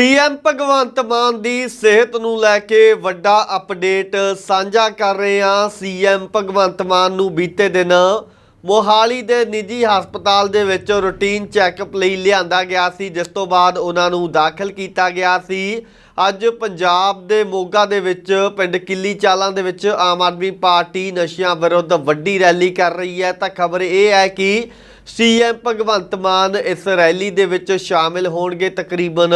CM Bhagwant Mann ਦੀ ਸਿਹਤ ਨੂੰ ਲੈ ਕੇ ਵੱਡਾ ਅਪਡੇਟ ਸਾਂਝਾ ਕਰ ਰਹੇ ਹਾਂ ਸੀਐਮ ਭਗਵੰਤ ਮਾਨ ਨੂੰ ਬੀਤੇ ਦਿਨ ਮੋਹਾਲੀ ਦੇ ਨਿੱਜੀ ਹਸਪਤਾਲ ਦੇ ਵਿੱਚ ਰੂਟੀਨ ਚੈੱਕਅਪ ਲਈ ਲਿਆਂਦਾ ਗਿਆ ਸੀ, ਜਿਸ ਤੋਂ ਬਾਅਦ ਉਹਨਾਂ ਨੂੰ ਦਾਖਲ ਕੀਤਾ ਗਿਆ ਸੀ। ਅੱਜ ਪੰਜਾਬ ਦੇ ਮੋਗਾ ਦੇ ਵਿੱਚ, ਪਿੰਡ ਕਿੱਲੀ ਚਾਲਾਂ ਦੇ ਵਿੱਚ ਆਮ ਆਦਮੀ ਪਾਰਟੀ ਨਸ਼ਿਆਂ ਵਿਰੁੱਧ ਵੱਡੀ ਰੈਲੀ ਕਰ ਰਹੀ ਹੈ। ਤਾਂ ਖਬਰ ਇਹ ਹੈ ਕਿ ਸੀਐਮ ਭਗਵੰਤ ਮਾਨ ਇਸ ਰੈਲੀ ਦੇ ਵਿੱਚ ਸ਼ਾਮਿਲ ਹੋਣਗੇ ਤਕਰੀਬਨ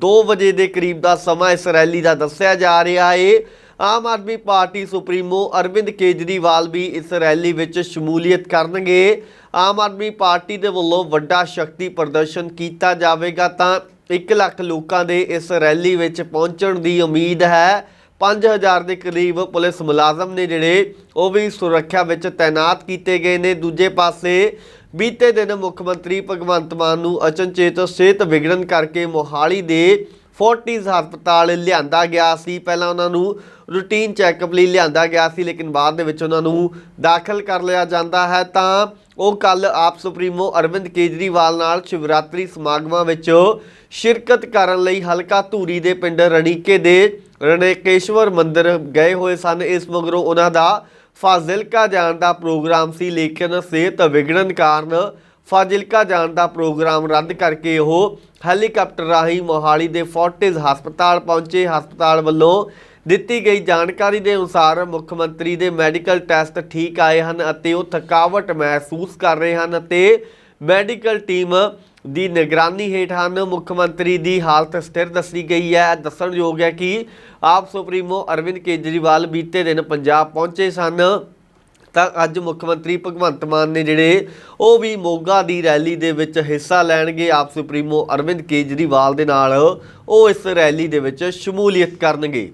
2 ਵਜੇ ਦੇ ਕਰੀਬ ਦਾ ਸਮਾਂ ਇਸ ਰੈਲੀ ਦਾ ਦੱਸਿਆ ਜਾ ਰਿਹਾ ਏ। ਆਮ ਆਦਮੀ ਪਾਰਟੀ ਸੁਪਰੀਮੋ ਅਰਵਿੰਦ ਕੇਜਰੀਵਾਲ ਵੀ ਇਸ ਰੈਲੀ ਵਿੱਚ ਸ਼ਮੂਲੀਅਤ ਕਰਨਗੇ। ਆਮ ਆਦਮੀ ਪਾਰਟੀ ਦੇ ਵੱਲੋਂ ਵੱਡਾ ਸ਼ਕਤੀ ਪ੍ਰਦਰਸ਼ਨ ਕੀਤਾ ਜਾਵੇਗਾ ਤਾਂ 1 ਲੱਖ ਲੋਕਾਂ ਦੇ ਇਸ ਰੈਲੀ ਵਿੱਚ ਪਹੁੰਚਣ ਦੀ ਉਮੀਦ ਹੈ। 5000 ਦੇ ਕਰੀਬ ਪੁਲਿਸ ਮੁਲਾਜ਼ਮ ਨੇ ਜਿਹੜੇ ਉਹ ਵੀ ਸੁਰੱਖਿਆ ਵਿੱਚ ਤਾਇਨਾਤ ਕੀਤੇ ਗਏ ਨੇ। ਦੂਜੇ ਪਾਸੇ ਬੀਤੇ ਦਿਨ ਮੁੱਖ ਮੰਤਰੀ ਭਗਵੰਤ ਮਾਨ ਨੂੰ ਅਚਨਚੇਤ ਸਿਹਤ ਵਿਗੜਨ ਕਰਕੇ ਮੋਹਾਲੀ ਦੇ ਫੋਰਟਿਸ ਹਸਪਤਾਲ ਲਿਆਂਦਾ ਗਿਆ ਸੀ। ਪਹਿਲਾਂ ਉਹਨਾਂ ਨੂੰ ਰੂਟੀਨ ਚੈੱਕਅਪ ਲਈ ਲਿਆਂਦਾ ਗਿਆ ਸੀ, ਲੇਕਿਨ ਬਾਅਦ ਦੇ ਵਿੱਚ ਉਹਨਾਂ ਨੂੰ ਦਾਖਲ ਕਰ ਲਿਆ ਜਾਂਦਾ ਹੈ। ਤਾਂ ਉਹ ਕੱਲ ਆਪ ਸੁਪਰੀਮੋ ਅਰਵਿੰਦ ਕੇਜਰੀਵਾਲ ਨਾਲ ਸ਼ਿਵਰਾਤਰੀ ਸਮਾਗਮਾਂ ਵਿੱਚ ਸ਼ਿਰਕਤ ਕਰਨ ਲਈ ਹਲਕਾ ਧੂਰੀ ਦੇ ਪਿੰਡ ਰਣੀਕੇ ਦੇ ਰਣੇਕੇਸ਼ਵਰ ਮੰਦਿਰ ਗਏ ਹੋਏ ਸਨ। ਇਸ ਮਗਰੋਂ ਉਹਨਾਂ ਦਾ ਫਾਜ਼ਿਲਕਾ ਜਾਣ ਦਾ ਪ੍ਰੋਗਰਾਮ ਸੀ, ਲੇਕਿਨ ਸਿਹਤ ਵਿਗੜਨ ਕਾਰਨ ਫਾਜ਼ਿਲਕਾ ਜਾਣ ਦਾ ਪ੍ਰੋਗਰਾਮ ਰੱਦ ਕਰਕੇ ਉਹ ਹੈਲੀਕਾਪਟਰ ਰਾਹੀਂ ਮੋਹਾਲੀ ਦੇ ਫੋਰਟਿਸ ਹਸਪਤਾਲ ਪਹੁੰਚੇ। ਹਸਪਤਾਲ ਵੱਲੋਂ ਦਿੱਤੀ ਗਈ ਜਾਣਕਾਰੀ ਦੇ ਅਨੁਸਾਰ ਮੁੱਖ ਮੰਤਰੀ ਦੇ ਮੈਡੀਕਲ ਟੈਸਟ ਠੀਕ ਆਏ ਹਨ ਅਤੇ ਉਹ ਥਕਾਵਟ ਮਹਿਸੂਸ ਕਰ ਰਹੇ ਹਨ ਅਤੇ ਮੈਡੀਕਲ ਟੀਮ ਦੀ ਨਿਗਰਾਨੀ ਹੇਠ ਹਨ। ਮੁੱਖ ਮੰਤਰੀ ਦੀ ਹਾਲਤ ਸਥਿਰ ਦੱਸੀ ਗਈ ਹੈ। ਦੱਸਣਯੋਗ ਹੈ ਕਿ ਆਪ ਸੁਪਰੀਮੋ ਅਰਵਿੰਦ ਕੇਜਰੀਵਾਲ ਬੀਤੇ ਦਿਨ ਪੰਜਾਬ ਪਹੁੰਚੇ ਸਨ। ਤਾਂ ਅੱਜ ਮੁੱਖ ਮੰਤਰੀ ਭਗਵੰਤ ਮਾਨ ਨੇ ਜਿਹੜੇ ਉਹ ਵੀ ਮੋਗਾ ਦੀ ਰੈਲੀ ਦੇ ਵਿੱਚ ਹਿੱਸਾ ਲੈਣਗੇ। ਆਪ ਸੁਪਰੀਮੋ ਅਰਵਿੰਦ ਕੇਜਰੀਵਾਲ ਦੇ ਨਾਲ ਉਹ ਇਸ ਰੈਲੀ ਦੇ ਵਿੱਚ ਸ਼ਮੂਲੀਅਤ ਕਰਨਗੇ।